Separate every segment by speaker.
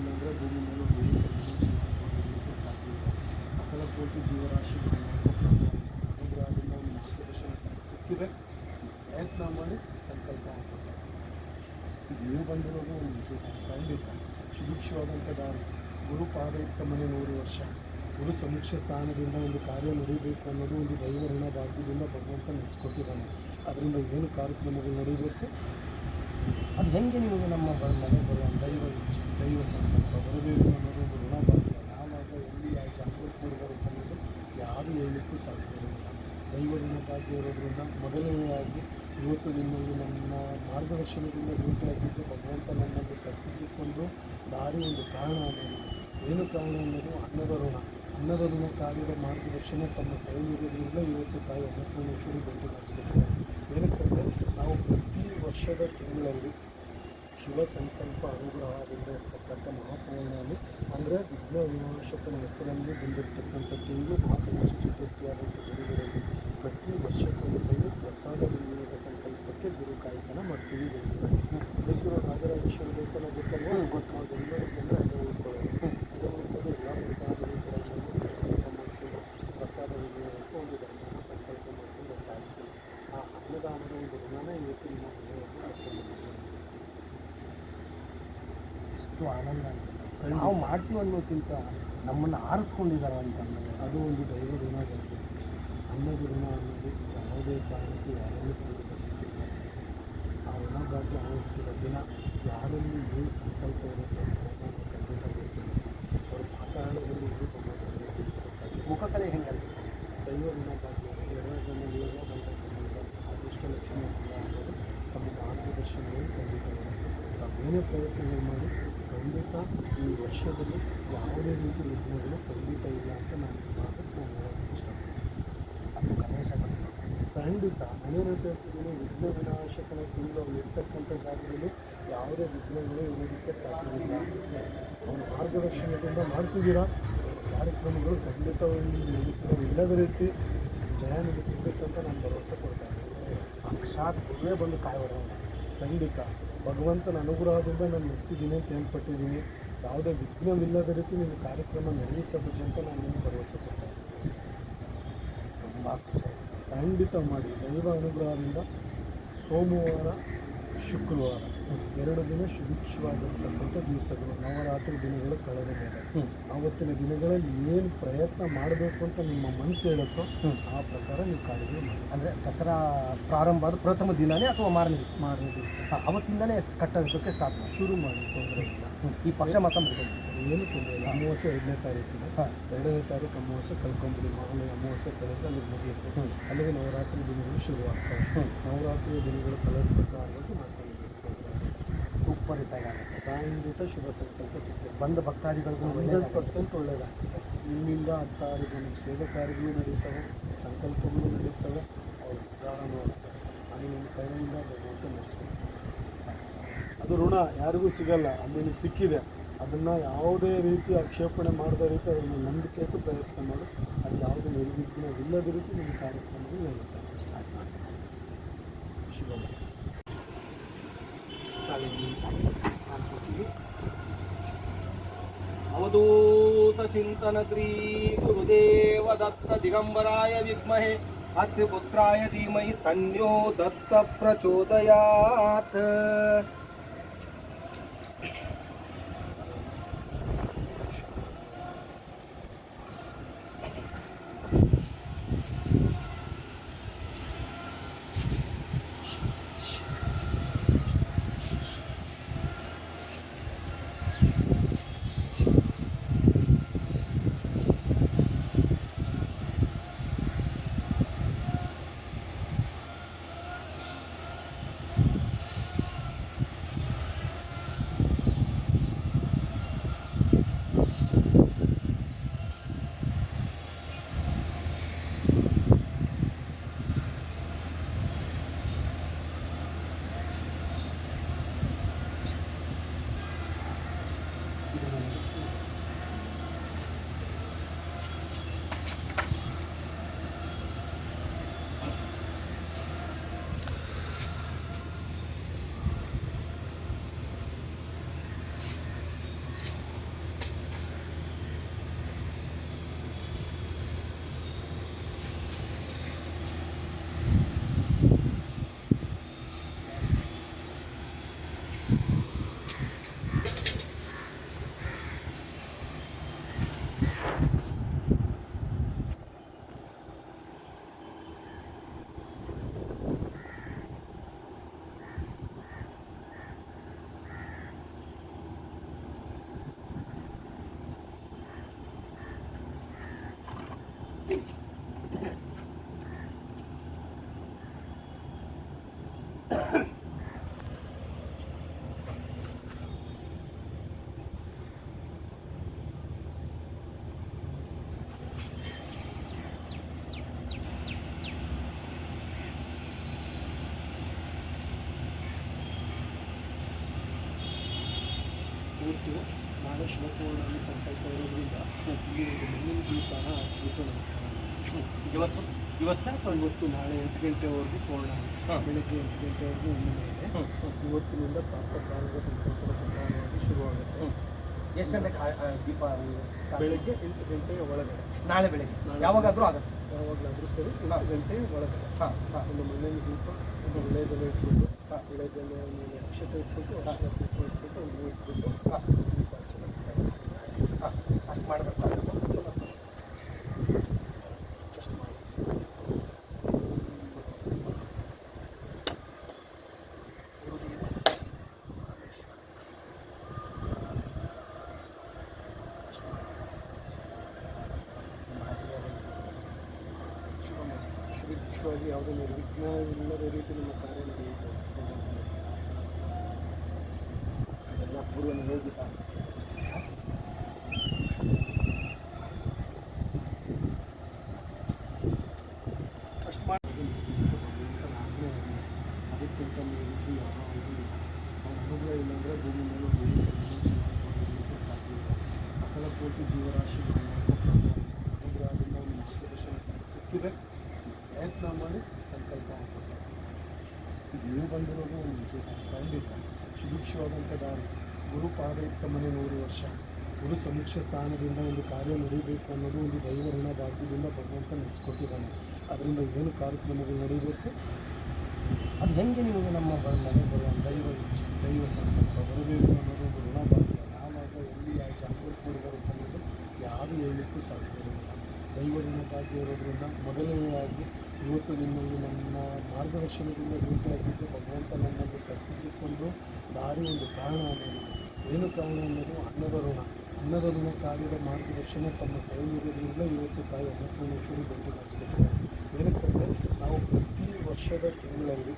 Speaker 1: ಇಲ್ಲಾಂದರೆ ಭೂಮಿ ಮೇಲೆ ಪರಿಣಾಮ ಸಾಧ್ಯ ಸಕಲ ಕೋಟಿ ಜೀವರಾಶಿ ಅನುಗ್ರಹದಿಂದ ಒಂದು ಸಿಕ್ಕಿದೆ. ಪ್ರಯತ್ನ ಮಾಡಿ ಸಂಕಲ್ಪ ನೀವು ಬಂದಿರೋದು ಒಂದು ವಿಶೇಷ. ಖಂಡಿತ. ಸುಭಿಕ್ಷವಾದಂಥ ದಾರಿ. ಗುರು ಪಾದಯುಕ್ತ ಮನೆ ನೂರು ವರ್ಷ. ಗುರು ಸಮೀಕ್ಷೆ ಸ್ಥಾನದಿಂದ ಒಂದು ಕಾರ್ಯ ನಡೀಬೇಕು ಅನ್ನೋದು ಒಂದು ದೈವರಣ ಭಾಗ್ಯದಿಂದ ಭಗವಂತ ನಡೆಸ್ಕೊಟ್ಟಿದ್ದಾನೆ. ಅದರಿಂದ ಏನು ಕಾರ್ಯಕ್ರಮಗಳು ನಡೀಬೇಕು.
Speaker 2: ಅದು ಹೆಂಗೆ ನಿಮಗೆ ನಮ್ಮ ಮನೆ ಬರುವ
Speaker 1: ದೈವ ಇಚ್ಛೆ, ದೈವ ಸಂಕಲ್ಪ ಬರಬೇಕು ಅನ್ನೋದು ಒಂದು ಋಣ ಬರುತ್ತೆ ಯಾವಾಗ ಎಲ್ಲಿ ಆಯಿತು ಕೂಡಿ ಬರುತ್ತೆ ಅನ್ನೋದು ಯಾರು ಹೇಳಲಿಕ್ಕೂ ಸಾಧ್ಯವಿಲ್ಲ ದೈವ ಭಾಗ್ಯ ಇರೋದ್ರಿಂದ ಮೊದಲನೆಯದಾಗಿ ಇವತ್ತು ನಿಮ್ಮಲ್ಲಿ ನನ್ನ ಮಾರ್ಗದರ್ಶನದಿಂದ ಭೇಟಿಯಾಗಿದ್ದು ಭಗವಂತ ನನ್ನನ್ನು ಕರೆಸಿದ್ದುಕೊಂಡು ದಾರಿ ಒಂದು ಕಾರಣ ಅನ್ನೋದು. ಏನು ಕಾರಣ ಅನ್ನೋದು? ಅನ್ನದ ಋಣ. ಅನ್ನದ ಋಣ ಮಾರ್ಗದರ್ಶನ ತಮ್ಮ ಕೈಲಿರೋದ್ರಿಂದ ಇವತ್ತು ತಾಯಿ ಅನ್ನಪೂರ್ಣೇಶ್ವರಿ ಭೇಟಿ ಮಾಡಿಸ್ಕೊಟ್ಟಿದ್ದಾರೆ ಏನಕ್ಕಂದರೆ ನಾವು ಪ್ರತಿ ವರ್ಷದ ತಿಂಗಳಲ್ಲಿ ಶಿವ ಸಂಕಲ್ಪ ಅನುಗ್ರಹದಿಂದ ಇರ್ತಕ್ಕಂಥ ಮಹಾಪೌರ್ಣಮಿ ಅಂದರೆ ವಿಘ್ನ ವಿನಾಶಕನ ಹೆಸರಲ್ಲಿ ಬಂದಿರತಕ್ಕಂಥ ತಿಂಗಳು ಮಹಾಗಣೇಶ ಚತುರ್ಥಿಯಾದಂಥ ಗುರುಗಳಲ್ಲಿ ಪ್ರತಿ ವರ್ಷಕ್ಕೊಂದು ಪ್ರಸಾದ ವಿನಿಯೋಗ ಸಂಕಲ್ಪಕ್ಕೆ ಗುರು ಕಾಯಕನ ಮಾಡ್ತೀವಿ. ಮೈಸೂರು ರಾಜರಾಜೇಶ್ವರ ದೇವಸ್ಥಾನ ಗೊತ್ತಲ್ವ? ಗೊತ್ತು. ನಾವು ಬೆಂಗಳೂರಿಗೆ ಬಂದರೆ ಅಲ್ಲೇ ಉಳ್ಕೊಳ್ಳೋದು ಅಲ್ಲೇ ಉಳ್ಕೊಂಡು ಎಲ್ಲ ಪ್ರಸಾದಗಳು ಕೂಡ ಬಂದು ಸಂಕಲ್ಪ ಮಾಡಿಕೊಂಡು ಪ್ರಸಾದ ವಿನಿಯೋಗಕ್ಕೆ ಒಂದು ಧರ್ಮನ ಸಂಕಲ್ಪ ಮಾಡ್ಕೊಂಡು ಬರ್ತಾ ಇರ್ತೀವಿ ಆ ಅನ್ನದಾನದ ಒಂದು ಋಣನ ಇವತ್ತು ನಿಮ್ಮ ಮನೆಯಲ್ಲಿ ಕರ್ಕೊಂಡು ಬಂದಿದ್ದೀವಿ.
Speaker 2: ಎಷ್ಟು ಆನಂದ. ನಾವು ಮಾಡ್ತೀವಿ ಅನ್ನೋಕ್ಕಿಂತ ನಮ್ಮನ್ನು ಆರಿಸ್ಕೊಂಡಿದ್ದಾರೆ ಅಂತಂದರೆ
Speaker 1: ಅದು ಒಂದು ದೈವ ಋಣ ಅನ್ನದ ಋಣ ಅನ್ನೋದು ಯಾವುದೇ ಕಾರಣಕ್ಕೂ ಯಾರಲ್ಲೂ ಕೂಡ ಬರಲಿಕ್ಕೆ ಸಾಧ್ಯ ಇಲ್ಲ. ಆ ಋಣಗಾಗಿ ಆಗುತ್ತಿರೋ ದಿನ ಯಾರಲ್ಲಿ ಏನು ಸಂಕಲ್ಪ ಇರುತ್ತೆ ಖಂಡಿತ ಗೊತ್ತಿಲ್ಲ. ಅವ್ರ ಮಾತಾಡೋದ್ರಲ್ಲಿ ಏನು ಭಗವಂತನಿಗೆ ಸಾಧ್ಯ
Speaker 2: ಮುಖ ಕಲೆ ಹೆಂಗೆ ಅನಿಸುತ್ತೆ?
Speaker 1: ದೈವ ಋಣಗಾಗಿ ಎರಡನೇ ಅದೃಷ್ಟ ಲಕ್ಷ್ಮಿ ಲಕ್ಷಣ ಅನ್ನೋದು ತಮ್ಮ ಮಾರ್ಗದರ್ಶನಗಳು ಖಂಡಿತ ತಾವೇನೇ ಪ್ರಯತ್ನಗಳು ಮಾಡಿ ಖಂಡಿತ ಈ ವರ್ಷದಲ್ಲಿ ಯಾವುದೇ ರೀತಿ ವಿಘ್ನಗಳು ಖಂಡಿತ ಇಲ್ಲ ಅಂತ ನಾನು ಮಾತನ್ನು ನಾನು ಹೇಳೋಕ್ಕೆ ಇಷ್ಟಪಡ್ತೀನಿ ಖಂಡಿತ ನಾನೇನಂತ ವಿಘ್ನ ವಿನಾಶಕನ ತಿಂಗಳು ಇರ್ತಕ್ಕಂಥ ಜಾಗದಲ್ಲಿ ಯಾವುದೇ ವಿಘ್ನಗಳು ಇರೋದಕ್ಕೆ ಸಾಧ್ಯವಿಲ್ಲ. ಅವನ ಮಾರ್ಗದರ್ಶನದಿಂದ ಮಾಡ್ತಿದ್ದೀರಾ? ಕಾರ್ಯಕ್ರಮಗಳು ಖಂಡಿತವಾಗಿ ಇಲ್ಲದ ರೀತಿ ಜಯ ನಿಮಗೆ ಸಿಗುತ್ತೆ ಅಂತ ನಾನು ಭರವಸೆ ಕೊಡ್ತಾ
Speaker 2: ಸಾಕ್ಷಾತ್ ಬಂದು ಕಾಯೋಣ
Speaker 1: ಖಂಡಿತ. ಭಗವಂತನ ಅನುಗ್ರಹದಿಂದ ನಾನು ನಡೆಸಿದ್ದೀನಿ ಅಂತ ಹೇಳ್ಪಟ್ಟಿದ್ದೀನಿ ಯಾವುದೇ ವಿಘ್ನವಿಲ್ಲದ ರೀತಿ ನಿಮ್ಮ ಕಾರ್ಯಕ್ರಮ ನಡೆಯುತ್ತೆ ಬುಜ್ಜಿ ಅಂತ ನಾನು ನಿಮಗೆ ಭರವಸೆ ಕೊಡ್ತಾ ಇದ್ದೀನಿ.
Speaker 2: ತುಂಬ ಖುಷಿ
Speaker 1: ಖಂಡಿತ ಮಾಡಿ ದೈವ ಅನುಗ್ರಹದಿಂದ ಸೋಮವಾರ ಶುಕ್ರವಾರ. ಎರಡು ದಿನ ಸುಭಿಕ್ಷವಾಗಿರ್ತಕ್ಕಂಥ ದಿವಸಗಳು ನವರಾತ್ರಿ ದಿನಗಳು ಕಳೆದ ಮೇಲೆ.
Speaker 2: ಹ್ಞೂ
Speaker 1: ಆವತ್ತಿನ ದಿನಗಳಲ್ಲಿ ಏನು ಪ್ರಯತ್ನ ಮಾಡಬೇಕು ಅಂತ ನಿಮ್ಮ ಮನಸ್ಸು ಹೇಳುತ್ತೋ ಆ ಪ್ರಕಾರ ನೀವು ಕಾರ್ಯಗಳು ಮಾಡಿ.
Speaker 2: ಅಂದರೆ ದಸರಾ ಪ್ರಾರಂಭ ಆದ ಪ್ರಥಮ ದಿನನೇ ಅಥವಾ ಮಾರನೇ ದಿವಸ?
Speaker 1: ಮಾರನೇ ದಿವಸ.
Speaker 2: ಅವತ್ತಿಂದನೇ ಕಟ್ಟೋದಕ್ಕೆ ಸ್ಟಾರ್ಟ್ ಮಾಡಿ.
Speaker 1: ಶುರು ಮಾಡಿ ತೊಂದರೆ ಇಲ್ಲ.
Speaker 2: ಈ ಪಕ್ಷ ಮಾಸ ಮುಗಿದ
Speaker 1: ಏನು ತೊಂದರೆ ಇಲ್ಲ. ಅಮಾವಾಸ್ಯೆ ಎರಡನೇ ತಾರೀಕಿದೆ ಎರಡನೇ ತಾರೀಕು ಅಮಾವಾಸ್ಯೆ ಕಳ್ಕೊಂಬಿಡಿ ಮಾಮೂಲಿ ಅಮಾವಾಸ್ಯೆ ಕಳೆದ್ರೆ ಅಲ್ಲಿ ಮುಗಿಯುತ್ತೆ.
Speaker 2: ಹ್ಞೂ
Speaker 1: ಅಲ್ಲಿಗೆ ನವರಾತ್ರಿ ದಿನಗಳು ಶುರುವಾಗ್ತವೆ. ನವರಾತ್ರಿ ದಿನಗಳು ಕಳೆದ ಪ್ರಕಾರವಾಗಿ
Speaker 2: ಸೂಪರ್ ಇದ್ದಾಗುತ್ತೆ
Speaker 1: ಶುಭ ಸಂಕಲ್ಪ ಸಿಗ್ತದೆ.
Speaker 2: ಬಂದ ಭಕ್ತಾದಿಗಳಿಗೂ
Speaker 1: ಹಂಡ್ರೆಡ್. ಪರ್ಸೆಂಟ್ ಒಳ್ಳೆಯದಾಗ್ತದೆ. ಇಲ್ಲಿಂದ ಹತ್ತಾರು ಜನಕ್ಕೆ ಸೇವೆ ಕಾರ್ಯಗಳು ನಡೀತವೆ ಸಂಕಲ್ಪಗಳು ನಡೆಯುತ್ತವೆ. ಅವರು ಉದ್ಧಾರ ಮಾಡುತ್ತಾರೆ ಅಲ್ಲಿ ನಿಮ್ಮ ಕೈಯಿಂದ ಭಗವಂತ ನಡೆಸ್ಬೇಕು ಅದು ಋಣ ಯಾರಿಗೂ ಸಿಗಲ್ಲ. ಅದು ಸಿಕ್ಕಿದೆ. ಅದನ್ನು ಯಾವುದೇ ರೀತಿ ಆಕ್ಷೇಪಣೆ ಮಾಡದ ರೀತಿ ಅದನ್ನು ನಂಬಿಕೆ ಇಟ್ಟು ಪ್ರಯತ್ನ ಮಾಡು ಅದು ಯಾವುದೇ ನಿರ್ವಿಘ್ನವಿಲ್ಲದ ರೀತಿ ನಿಮ್ಮ ಕಾರ್ಯಕ್ರಮಗಳು ನಡೆಯುತ್ತೆ. ಅಷ್ಟೇ. ಶುಭ
Speaker 2: अवधूत दत्त दिगंबराय विद्महे अत्रिपुत्राय धीमहि तन्यो दत्त
Speaker 1: प्रचोदयात् ನಾಳೆ ಶಿವಪೂರ್ಣದಲ್ಲಿ ಸಂಕಲ್ಪ ಇರೋದ್ರಿಂದ ಒಂದು ಮಣ್ಣಿನ ದೀಪನ ಹಚ್ಚಬೇಕು ನಮಸ್ಕಾರ.
Speaker 2: ಇವತ್ತು? ಇವತ್ತ
Speaker 1: ಇವತ್ತು ನಾಳೆ ಎಂಟು ಗಂಟೆವರೆಗೂ ಪೂರ್ಣ
Speaker 2: ಹಾಂ.
Speaker 1: ಬೆಳಗ್ಗೆ ಎಂಟು ಗಂಟೆವರೆಗೂ ಹುಣ್ಣಿಮೆ ಇದೆ. ಇವತ್ತಿನಿಂದ ಪಾಪ ಕಾಲದ ಸಂಕಲ್ಪದ ಪ್ರಕಾರವಾಗಿ ಶುರುವಾಗುತ್ತೆ.
Speaker 2: ಎಷ್ಟು ಗಂಟೆಗೆ ದೀಪ?
Speaker 1: ಬೆಳಗ್ಗೆ ಎಂಟು ಗಂಟೆಯ ಒಳಗಡೆ.
Speaker 2: ನಾಳೆ ಬೆಳಗ್ಗೆ? ಯಾವಾಗಾದರೂ ಆಗುತ್ತೆ?
Speaker 1: ಯಾವಾಗಲಾದರೂ ಸರಿ. ಎಂಟು ಗಂಟೆಯ ಒಳಗಡೆ.
Speaker 2: ಹಾಂ ಹಾಂ.
Speaker 1: ಒಂದು ಮಣ್ಣಿನ ದೀಪ ಒಂದು ವಿಳೆದೆಲೆ ಇಟ್ಬಿಟ್ಟು ವಿಳೆದೆಲೆ ಮೇಲೆ ಅಕ್ಷತೆ ಇಟ್ಬಿಟ್ಟು ಅಕ್ಷತೆ ಇಟ್ಬಿಟ್ಟು ಒಂದು ಇಟ್ಬಿಟ್ಟು
Speaker 2: ಹಾಂ
Speaker 1: ದೀಪ ಹಚ್ಚಿ ನಮಸ್ಕಾರ ಮಾಡಿ.
Speaker 2: ಹಾಂ ಅಷ್ಟು ಮಾಡಿದ್ರೆ ಸಾಕು
Speaker 1: ಅಷ್ಟು ಮಾಡಿ ಶುಭವಾಗಿ ಯಾವುದೇ ನಿರ್ವಿಘ್ನ ಇಲ್ಲದ ರೀತಿ ನಿಮ್ಮ ಕಾರ್ಯ ನಡೆಯುತ್ತೆ
Speaker 2: ಎಲ್ಲ ಪೂರ್ವ ನಿಯೋಜಿತ
Speaker 1: ಅಷ್ಟು ಮಾಡಿ ಅದಕ್ಕಿಂತ ಮೀರಿದ್ದು ಯಾವುದು ಇಲ್ಲ ಅವ್ರ ಅನುಗ್ರಹ ಇಲ್ಲಾಂದರೆ ಭೂಮಿ ಮೇಲೆ ಒಂದು ಏಳು ಕಲ್ಲಿನ ಸಾಧ್ಯ ಇಲ್ಲ ಸಕಲ ಕೋಟಿ ಜೀವರಾಶಿಗಳನ್ನ ಅನುಗ್ರಹದಿಂದ ಒಂದು ಮಾರ್ಗದರ್ಶನ ಸಿಕ್ಕಿದೆ ಪ್ರಯತ್ನ ಮಾಡಿ ಸಂಕಲ್ಪ ಮಾಡ್ಬೇಕು ಈಗ ನೀವು ಬಂದಿರೋದು ಒಂದು ವಿಶೇಷ ಖಂಡಿತ ಸುಭಿಕ್ಷವಾದಂಥ ದಾರಿ ಗುರು ಪಾದಯುಕ್ತ ಮನೆ ನೂರು ವರ್ಷ. ಗುರು ಸಮೀಕ್ಷ ಸ್ಥಾನದಿಂದ ಒಂದು ಕಾರ್ಯ ನಡೀಬೇಕು ಅನ್ನೋದು ಒಂದು ದೈವ ಋಣ ಭಾಗ್ಯದಿಂದ ಭಗವಂತ ನಡೆಸ್ಕೊಟ್ಟಿದ್ದಾನೆ ಅದರಿಂದ ಏನು ಕಾರ್ಯಕ್ರಮಗಳು ನಡೀಬೇಕು?
Speaker 2: ಅದು ಹೆಂಗೆ ನಿಮಗೆ ನಮ್ಮ ಮನೆ ಬರುವ
Speaker 1: ದೈವ ಇಚ್ಛೆ, ದೈವ ಸಂಕಲ್ಪ ಬರಬೇಕು ಅನ್ನೋದು ಒಂದು ಋಣ ಭಾಗ್ಯ. ಯಾವಾಗ ಎಲ್ಲಿ ಜಾಗದಲ್ಲಿ ಕೂಡಿ ಬರುತ್ತೆ ಅನ್ನೋದು ಯಾರು ಹೇಳಲಿಕ್ಕೂ ಸಾಧ್ಯವಿಲ್ಲ ಋಣ ಭಾಗ್ಯ ಇರೋದ್ರಿಂದ ಮೊದಲನೆಯದಾಗಿ ಇವತ್ತು ನಿಮ್ಮಲ್ಲಿ ನನ್ನ ಮಾರ್ಗದರ್ಶನದಿಂದ ಭೇಟಿಯಾಗಿದ್ದು ಭಗವಂತ ನನ್ನನ್ನು ಕರೆಸಿದ್ದಕ್ಕೊಂದು ದಾರಿ ಒಂದು ಕಾರಣ ಅನ್ನೋದು. ಏನು ಕಾರಣ ಅನ್ನೋದು? ಅನ್ನದ ಋಣ. ಅನ್ನದ ಋಣ ಕಾರ್ಯದ ಮಾರ್ಗದರ್ಶನ ತಮ್ಮ ಕೈಯಲ್ಲಿ ಇರೋದ್ರಿಂದ ಇವತ್ತು ತಾಯಿ ಅನ್ನಪೂರ್ಣೇಶ್ವರಿ ಭೇಟಿ ಮಾಡಿಸ್ಕೊಟ್ಟಿದ್ದಾರೆ ಏನಕ್ಕಂದರೆ ನಾವು ಪ್ರತಿ ವರ್ಷದ ತಿಂಗಳಲ್ಲಿ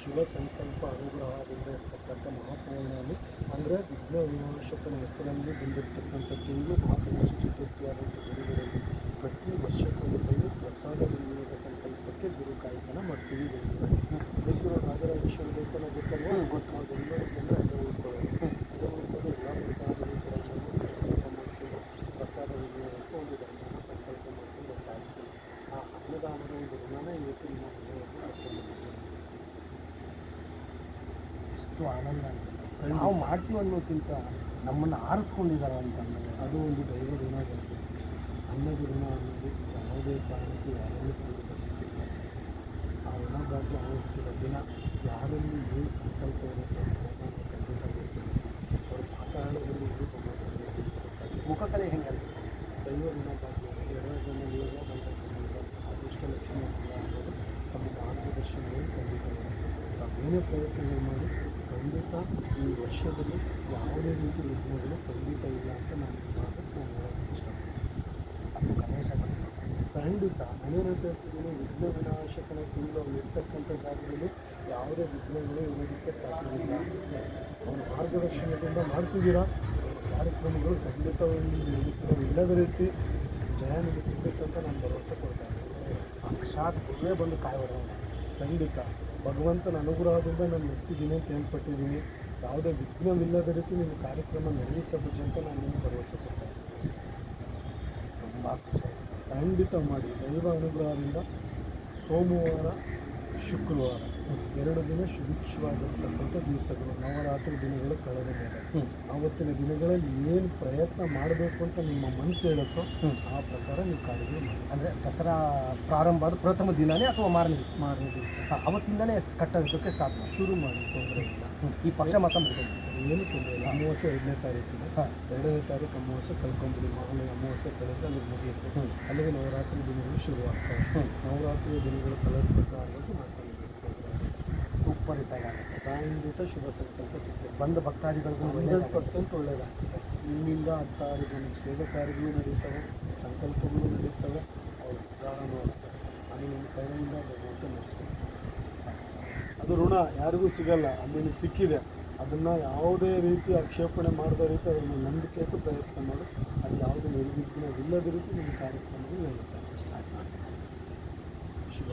Speaker 1: ಶಿವ ಸಂಕಲ್ಪ ಅನುಗ್ರಹದಿಂದ ಇರ್ತಕ್ಕಂಥ ಮಹಾಪೂರ್ಣಿಮೆಯಲ್ಲಿ ಅಂದರೆ ವಿಘ್ನ ವಿನಾಶಕನ ಹೆಸರಲ್ಲಿ ಬಂದಿರತಕ್ಕಂಥ ತಿಂಗಳು ಮಹಾಪೂರ್ಣ ಚತುರ್ಥಿಯಾದಂಥ ಗುರುಗಳಲ್ಲಿ ಪ್ರತಿ ವರ್ಷಕ್ಕೊಂದು ಬಂದು ಪ್ರಸಾದ ವಿನಿಯೋಗ ಸಂಕಲ್ಪಕ್ಕೆ ಗುರು ಕಾಯಕನ ಮಾಡ್ತೀವಿ. ಮೈಸೂರು ಮೈಸೂರು ರಾಜರಾಜೇಶ್ವರ ದೇವಸ್ಥಾನ ಗೊತ್ತಲ್ವ? ಗೊತ್ತು. ನಾವು ಬೆಂಗಳೂರಿಗೆಲ್ಲ ಅಲ್ಲೇ ಉಳ್ಕೊಳ್ಳೋದು. ಅದನ್ನು ಉಳ್ಕೊಂಡು ಎಲ್ಲ ಪ್ರಕಾರಗಳು ಕೂಡ ಸಂಕಲ್ಪ ಮಾಡಿಕೊಂಡು ಪ್ರಸಾದ ವಿನಿಯೋಗಕ್ಕೆ ಒಂದು ಧರ್ಮನ ಸಂಕಲ್ಪ ಮಾಡ್ಕೊಂಡು ಬರ್ತಾ ಇರ್ತೀವಿ ಆ ಅನ್ನದಾನದ ಒಂದು ಋಣನ ಇವತ್ತು ನಿಮ್ಮ ಮನೆಯಲ್ಲಿ ಕರ್ಕೊಂಡು
Speaker 2: ಎಷ್ಟು ಆನಂದ ನಾವು ಮಾಡ್ತೀವಿ ಅನ್ನೋಕ್ಕಿಂತ ನಮ್ಮನ್ನು ಆರಿಸ್ಕೊಂಡಿದ್ದಾರೆ ಅಂತಂದರೆ
Speaker 1: ಅದು ಒಂದು ದೈವ ಋಣ ಬರಬೇಕು ಅನ್ನದ ಯಾವುದೇ ಕಾರಣಕ್ಕೂ ಯಾರಲ್ಲಿ ಕೂಡ ಬರಲಿಕ್ಕೆ ಸಾಧ್ಯ ಆ ಋಣ ಭಾಗ್ಯ ಆಗುತ್ತಿರೋ ದಿನ ಯಾರಲ್ಲಿ ಏನು ಸಂಕಲ್ಪ ಇರುತ್ತೆ ಖಂಡಿತ ಅವರು ಮಾತಾಡೋದ್ರಲ್ಲಿ ಏನು ಮಾತಾಡಲಿಕ್ಕೆ ಸಾಧ್ಯ
Speaker 2: ಮುಖಕಲೆ ಹೆಂಗೆ ಅನಿಸುತ್ತೆ?
Speaker 1: ದೈವ ಋಣ ಭಾಗ್ಯ ಎರಡರಲ್ಲಿ ಯೋಗ ಬಂದ ಅದೃಷ್ಟ ಅಲ್ಲ ಅನ್ನೋದು ತಮ್ಮ ಮಾರ್ಗದರ್ಶನಗಳು ಖಂಡಿತ ತಾವೇನೇ ಪ್ರಯತ್ನಗಳು ಮಾಡಿ ಖಂಡಿತ ಈ ವರ್ಷದಲ್ಲಿ ಯಾವುದೇ ರೀತಿ ವಿಘ್ನಗಳು ಖಂಡಿತ ಇಲ್ಲ ಅಂತ ನಾನು ಮಾತು ನಾನು ಹೇಳೋಕ್ಕೆ ಇಷ್ಟಪಡ್ತೀನಿ. ಖಂಡಿತ. ನಾನೇನಂತ ಹೇಳ್ತಿದ್ದೀನಿ ವಿಘ್ನ ವಿನಾಶಕನ ತಿಂಗಳು ಇರ್ತಕ್ಕಂಥ ಜಾಗದಲ್ಲಿ ಯಾವುದೇ ವಿಘ್ನಗಳು ಇರೋದಕ್ಕೆ ಸಾಧ್ಯವಿಲ್ಲ. ಅವನ ಮಾರ್ಗದರ್ಶನದಿಂದ ಮಾಡ್ತಿದ್ದೀರಾ? ಕಾರ್ಯಕ್ರಮಗಳು ಖಂಡಿತ ಇಲ್ಲದ ರೀತಿ ಜಯ ನಿಮಗೆ ಸಿಗುತ್ತಂತ ನಾನು ಭರವಸೆ ಕೊಡ್ತಾ ಇದ್ದೀನಿ
Speaker 2: ಸಾಕ್ಷಾತ್ ಗುರುವೇ ಬಂದು ಕಾಯೋರು
Speaker 1: ಖಂಡಿತ. ಭಗವಂತನ ಅನುಗ್ರಹದಿಂದ ನಾನು ನಡೆಸಿದ್ದೀನಿ ಅಂತ ಹೇಳ್ಪಟ್ಟಿದ್ದೀನಿ. ಯಾವುದೇ ವಿಘ್ನವಿಲ್ಲದ ರೀತಿ ನಿಮ್ಮ ಕಾರ್ಯಕ್ರಮ ನಡೆಯುತ್ತೆ ಅಂತ ನಾನು ನಿಮಗೆ ಭರವಸೆ ಕೊಡ್ತಾ ಇದ್ದೀನಿ
Speaker 2: ತುಂಬ ಖುಷಿ.
Speaker 1: ಖಂಡಿತ ಮಾಡಿ. ದೈವ ಅನುಗ್ರಹದಿಂದ ಸೋಮವಾರ ಶುಕ್ರವಾರ. ಎರಡು ದಿನ ಸುಭಿಕ್ಷವಾಗಿರ್ತಕ್ಕಂಥ ದಿವಸಗಳು ನವರಾತ್ರಿ ದಿನಗಳು ಕಳೆದ ಮೇಲೆ. ಆವತ್ತಿನ ದಿನಗಳಲ್ಲಿ ಏನು ಪ್ರಯತ್ನ ಮಾಡಬೇಕು ಅಂತ ನಿಮ್ಮ ಮನಸ್ಸು ಹೇಳುತ್ತೋ ಆ ಪ್ರಕಾರ ನೀವು ಕಾರ್ಯಗಳು ಮಾಡಿ.
Speaker 2: ಅಂದರೆ ದಸರಾ ಪ್ರಾರಂಭ ಆದ ಪ್ರಥಮ ದಿನನೇ ಅಥವಾ ಮಾರನೇ ದಿವಸ?
Speaker 1: ಮಾರನೇ ದಿವಸ.
Speaker 2: ಅವತ್ತಿಂದಲೇ ಅವತ್ತಿಂದನೇ ಕಟ್ಟೋದಕ್ಕೆ ಸ್ಟಾರ್ಟ್ ಮಾಡಿ.
Speaker 1: ಶುರು ಮಾಡಿ ತೊಂದರೆ ಇಲ್ಲ.
Speaker 2: ಈ ಪಕ್ಷ ಮಾಸ ಮುಗಿದ
Speaker 1: ಏನು ತೊಂದರೆ ಇಲ್ಲ. ಅಮಾವಾಸ್ಯೆ ಎರಡನೇ ತಾರೀಕಿದೆ ಎರಡನೇ ತಾರೀಕು ಅಮಾವಾಸ್ಯೆ ಕಳ್ಕೊಂಬಿಡಿ ಮಾಮೂಲಿ ಅಮಾವಾಸ್ಯೆ ಕಳೆದ್ರೆ ಅಲ್ಲಿಗೆ ಮುಗಿಯುತ್ತೆ. ಅಲ್ಲಿಗೆ ನವರಾತ್ರಿ ದಿನಗಳು ಶುರುವಾಗ್ತವೆ. ನವರಾತ್ರಿಯ ದಿನಗಳು ಕಳೆದ ಪ್ರಕಾರವಾಗಿ
Speaker 2: ಸೂಪರ್ ಇದ್ದಾಗ
Speaker 1: ಶುಭ ಸಂಕಲ್ಪ ಸಿಗ್ತದೆ.
Speaker 2: ಬಂದ ಭಕ್ತಾದಿಗಳಿಗೂ
Speaker 1: ಹಂಡ್ರೆಡ್. ಪರ್ಸೆಂಟ್ ಒಳ್ಳೆಯದಾಗ್ತದೆ. ನಿಮ್ಮಿಂದ ಹತ್ತಾರು ಜನಕ್ಕೆ ಸೇವೆ ಕಾರ್ಯಗಳು ನಡೀತವೆ, ಸಂಕಲ್ಪಗಳು ನಡೀತವೆ, ಅವ್ರ ಉದ್ಧಾರನೂ ಆಗ್ತದೆ ಅದು ನಿಮ್ಮ ಕೈಯಿಂದ ಭಗವಂತ ಅದು ಋಣ ಯಾರಿಗೂ ಸಿಗಲ್ಲ ಅದು ನಿನಗೆ ಸಿಕ್ಕಿದೆ. ಅದನ್ನು ಯಾವುದೇ ರೀತಿ ಆಕ್ಷೇಪಣೆ ಮಾಡಿದ ರೀತಿ ಅದನ್ನು ನಂಬಿಕೆ ಇಟ್ಟು ಪ್ರಯತ್ನ ಮಾಡು. ಅದು ಯಾವುದೇ ನಿರ್ವಿಘ್ನವಿಲ್ಲದ ರೀತಿ ನಿಮ್ಮ ಕಾರ್ಯಕ್ರಮಗಳು ನಡೀತಾ ಅಷ್ಟಾಗಿ ಶುಭ